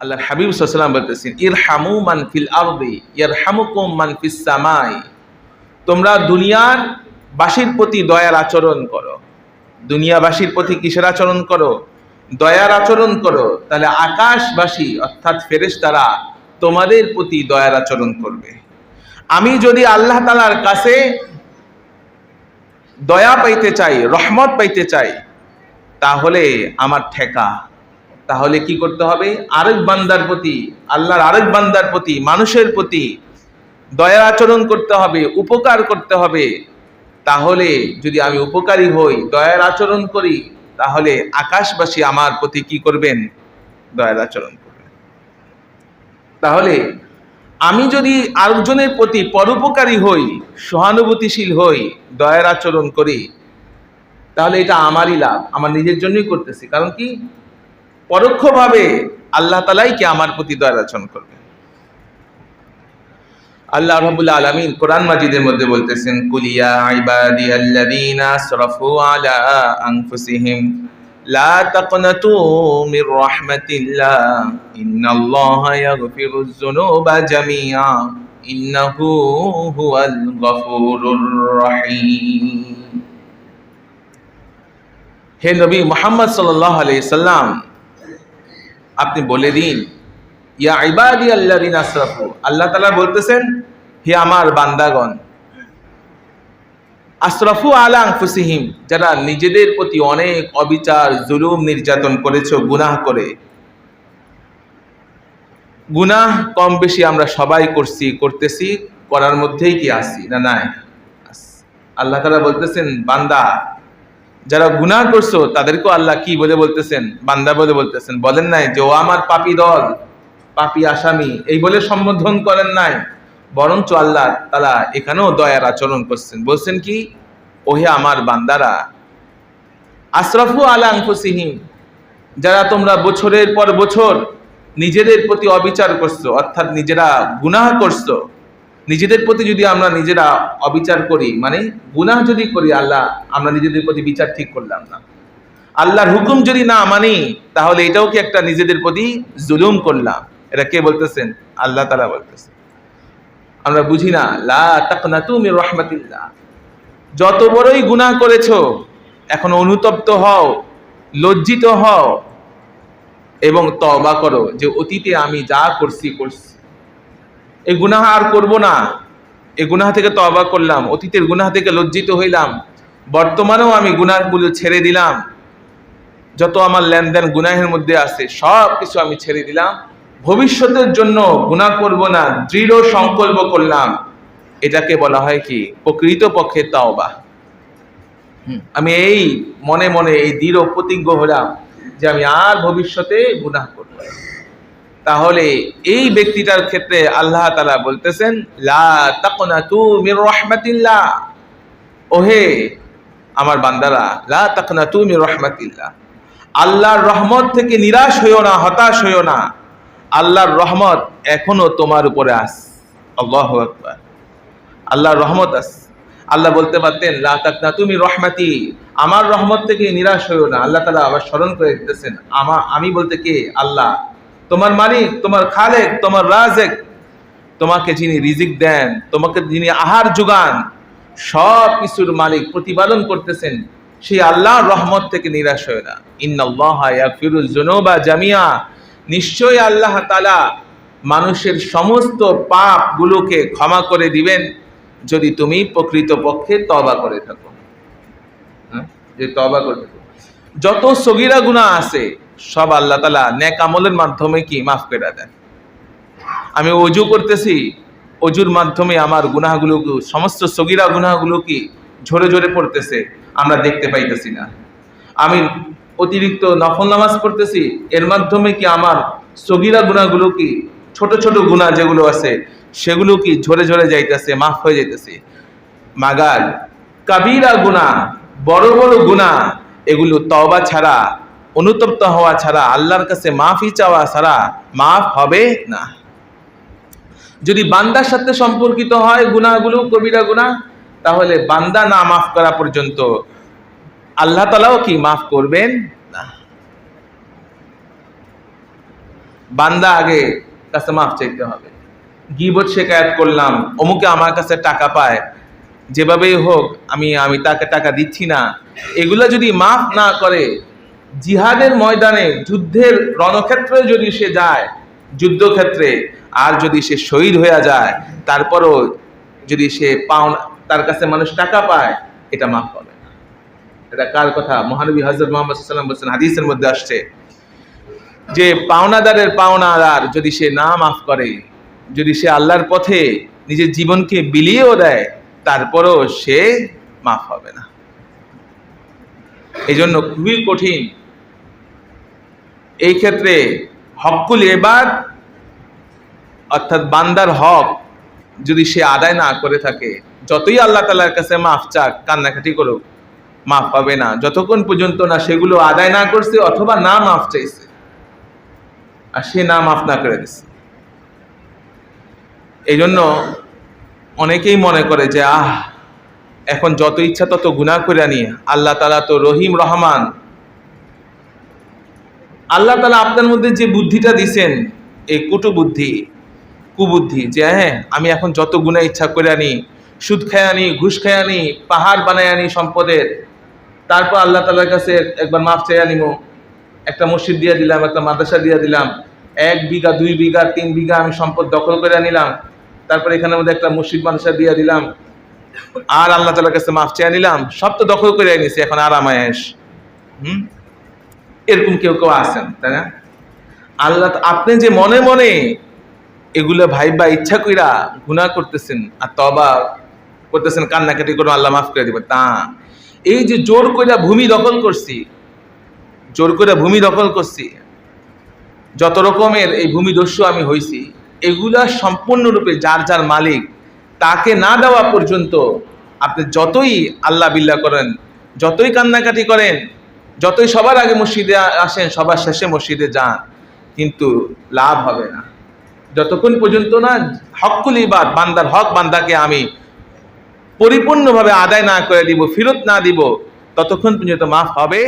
আল্লাহ হাবিব সাল্লাম বলতেছেন ইর হামু মান ফিল আরদি ইয়ার হামুকুম মান ফিস সামাই। তোমরা দুনিয়ার বাসীর প্রতি দয়ার আচরণ করো। দুনিয়াবাসীর প্রতি কিসের আচরণ করো? দয়ার আচরণ করো। তাহলে আকাশবাসী, অর্থাৎ ফেরেশতারা, তোমাদের প্রতি দয়ার আচরণ করবে। আমি যদি আল্লাহ তালার কাছে দয়া পাইতে চাই, রহমত পাইতে চাই, তাহলে আমার ঠেকা। তাহলে কি করতে হবে? আরেক বান্দার প্রতি, আল্লাহর আরেক বান্দার প্রতি, মানুষের প্রতি দয়া আচরণ করতে হবে, উপকার করতে হবে। তাহলে যদি আমি উপকারী হই, দয়ার আচরণ করি, তাহলে আকাশবাসী আমার প্রতি কি করবেন? দয়ার আচরণ করবেন। তাহলে আমি যদি আরেকজনের প্রতি পরোপকারী হই, সহানুভূতিশীল হই, দয়ার আচরণ করি, তাহলে এটা আমারই লাভ, আমার নিজের জন্যই করতেছি। কারণ কি? পরোক্ষভাবে আল্লাহ তালাই কি আমার প্রতি দয়ার করবে? আল্লাহ রাব্বুল আলামিন কোরআন মাজিদের মধ্যে বলতেছেন কুলিয়া ইবাদি আল্লাযীনা আসরাফু আলা আনফুসিহিম, লা তাকনাতু মির রাহমাতিল্লাহ, ইন্নাল্লাহা যুনুবা ইন্নাহু হুয়াল গফুরুর হে নবী মুহাম্মদ সাল্লাল্লাহু আলাইহি সাল্লাম আপনি বলে দিন, ইয়া ইবাদি আল্লাযিনা আসরাফু আল্লাহ তাআলা বলতেছেন, হে আমার বান্দাগণ, আসরাফু আলা আনফুসিহিম যারা নিজেদের প্রতি অনেক অবিচার, জুলুম নির্যাতন করেছ, গুনাহ করে। গুনাহ কম বেশি আমরা সবাই করছি, করতেছি, করার মধ্যেই কি আসি না নাই? আল্লাহ তালা বলতেছেন, বান্দা যারা গুনাহ করছ, তাদেরকেও আল্লাহ কি বলে বলতেছেন? বান্দা বলে বলতেছেন, বলেন নাই যে, ও আমার পাপী দল, পাপী আসামি। এই বলে সম্বোধন করেন নাই। বরঞ্চ আল্লাহ তালা এখানেও দয়ার আচরণ করছেন। বলছেন কি, ওহে আমার বান্দারা, আশরাফু আলা যারা তোমরা বছরের পর বছর নিজেদের প্রতি অবিচার করছ, অর্থাৎ নিজেরা গুনাহ করছ নিজেদের প্রতি যদি আমরা নিজেরা অবিচার করি মানে গুনাহ যদি করি আল্লাহ, আমরা নিজেদের প্রতি বিচার ঠিক করলাম না। আল্লাহর হুকুম যদি না মানি, তাহলে এটাও কি একটা নিজেদের প্রতি জুলুম করলাম? এটা কে বলতেছেন? আল্লাহ তালা বলতেছেন। আমরা বুঝি না, লা মির রাহমাতিল্লাহ। যত বড়ই গুনাহ করেছ, এখন অনুতপ্ত হও, লজ্জিত হও, এবং তবা করো যে অতীতে আমি যা করছি করছি। এই গুনাহ আর করব না। এই গুনাহ থেকে তবা করলাম, অতীতের গুনাহ থেকে লজ্জিত হইলাম, বর্তমানেও আমি গুনাহগুলো ছেড়ে দিলাম। যত আমার লেনদেন গুনাহের মধ্যে আছে, সব কিছু আমি ছেড়ে দিলাম। ভবিষ্যতের জন্য গুনাহ করব না, দৃঢ় সংকল্প করলাম। এটাকে বলা হয় কি? প্রকৃত পক্ষে তাওবা আমি এই মনে মনে এই দৃঢ় প্রতিজ্ঞ হলাম যে আমি আর ভবিষ্যতে গুনাহ করব না। তাহলে এই ব্যক্তিটার ক্ষেত্রে আল্লাহ তালা বলতেছেন রাহমাতিল্লাহ। ওহে আমার বান্দারা, লা মির রাহমাতিল্লাহ। আল্লাহর রহমত থেকে নিরাশ হইও না, হতাশ হইও না। আল্লাহর রহমত এখনও তোমার উপরে আস। আল্লাহু আল্লাহর রহমত আস। আল্লাহ বলতে পারতেন, লা তাকনাতু মির রহমাতি। আমার রহমত থেকে নিরাশ হইও না। আল্লাহ তালা আবার স্মরণ করে দিতেছেন আমার আমি বলতে কে? আল্লাহ। তোমার মালিক, তোমার খালেক, তোমার রাজেক, তোমাকে যিনি রিজিক দেন, তোমাকে যিনি আহার যোগান, সব কিছুর মালিক প্রতিপালন করতেছেন সেই আল্লাহর রহমত থেকে নিরাশ হয় না যুনুবা জামিয়া নিশ্চয়ই আল্লাহ তাআলা মানুষের সমস্ত পাপগুলোকে ক্ষমা করে দিবেন, যদি তুমি প্রকৃত পক্ষে তবা করে থাকো হ্যাঁ? যে তবা করতে থাকো। যত সগিরা গুনাহ আছে সব আল্লাহ তালা নেক আমলের মাধ্যমে কি মাফ করে দেন? আমি অজু করতেছি, অজুর মাধ্যমে আমার গুনাহগুলো, সমস্ত সগিরা গুনাহগুলো কি ঝরে ঝরে পড়তেছে, আমরা দেখতে পাইতেছি না। আমি অতিরিক্ত নফল নামাজ পড়তেছি, এর মাধ্যমে কি আমার সগিরা গুনাহগুলো কি, ছোট ছোট গুনাহ যেগুলো আছে, সেগুলো কি ঝরে ঝরে যাইতেছে, মাফ হয়ে যাইতেছে? মাগার, কাবিরা গুনা বড় বড় গুনাহ, এগুলো তওবা ছাড়া অনুতপ্ত হওয়া ছাড়া, আল্লাহর কাছে মাফি চাওয়া ছাড়া মাফ হবে না। যদি বান্দার সাথে সম্পর্কিত হয় গুনাহগুলো, কবিরা গুনাহ, তাহলে বান্দা না মাফ করা পর্যন্ত আল্লাহ তালাও কি মাফ করবেন না? বান্দা আগে কাছে মাফ চাইতে হবে। গিবত শেখায়াত করলাম, অমুকে আমার কাছে টাকা পায়, যেভাবেই হোক আমি আমি তাকে টাকা দিচ্ছি না। এগুলা যদি মাফ না করে জিহাদের ময়দানে যুদ্ধের রণক্ষেত্রে যদি সে যায়, যুদ্ধক্ষেত্রে, আর যদি সে শহীদ হয়ে যায়, তারপরও যদি সে পাওনা, তার কাছে মানুষ টাকা পায়, এটা মাফ হবে না। এটা কার কথা? মহানবী হজরত মোহাম্মদ সাল্লাম বলছেন হাদিসের মধ্যে আসছে যে পাওনাদারের পাওনাদার যদি সে না মাফ করে, যদি সে আল্লাহর পথে নিজের জীবনকে বিলিয়েও দেয়, তারপরও সে মাফ হবে না। এই জন্য খুবই কঠিন এই ক্ষেত্রে হকুল এবার অর্থাৎ বান্দার হক যদি সে আদায় না করে থাকে, যতই আল্লাহ তালার কাছে মাফ চাক, কান্নাকাটি করুক, মাফ পাবে না। যতক্ষণ পর্যন্ত না সেগুলো আদায় না করছে অথবা না মাফ চাইছে, আর সে না মাফ না করে দিছে। এই জন্য অনেকেই মনে করে যে, আহ, এখন যত ইচ্ছা তত গুনাহ করে নিয়ে আল্লাহ তালা তো রহিম, রহমান আল্লাহ তালা আপনার মধ্যে যে বুদ্ধিটা দিছেন, এই কুটু বুদ্ধি কুবুদ্ধি যে হ্যাঁ আমি এখন যত গুণা ইচ্ছা করে আনি, সুদ খায় আনি, ঘুষ খায় আনি, পাহাড় বানায় আনি সম্পদের, তারপর আল্লাহ তালার কাছে একবার মাফ চাই আনিমো একটা মসজিদ দিয়ে দিলাম, একটা মাদ্রাসা দিয়ে দিলাম, এক বিঘা, দুই বিঘা, তিন বিঘা আমি সম্পদ দখল করে নিলাম তারপর এখানের মধ্যে একটা মসজিদ মাদ্রাসা দিয়ে দিলাম, আর আল্লাহ তালার কাছে মাফ চেয়ে নিলাম, সব তো দখল করে নিছি এখন আরাম আয়েস। হুম? এরকম কেউ কেউ আছেন, তাই না? আল্লাহ আপনি যে মনে মনে এগুলো ভাই বা ইচ্ছা কইরা গুনাহ করতেছেন আর তবা করতেছেন, কান্নাকাটি করে আল্লাহ মাফ করে দিবে তা, এই যে জোর কইরা ভূমি দখল করছি, জোর করে ভূমি দখল করছি, যত রকমের এই ভূমিদস্যু আমি হইছি, এগুলা সম্পূর্ণরূপে যার যার মালিক, তাকে না দেওয়া পর্যন্ত আপনি যতই আল্লাহ বিল্লাহ করেন, যতই কান্নাকাটি করেন যতই সবার আগে মসজিদে আসেন, সবার শেষে মসজিদে যান, কিন্তু লাভ হবে না। যতক্ষণ পর্যন্ত না হকুল ইবাদ, বান্দার হক বান্দাকে আমি পরিপূর্ণভাবে আদায় না করে দিব, ফেরত না দিব, ততক্ষণ পর্যন্ত মাফ হবে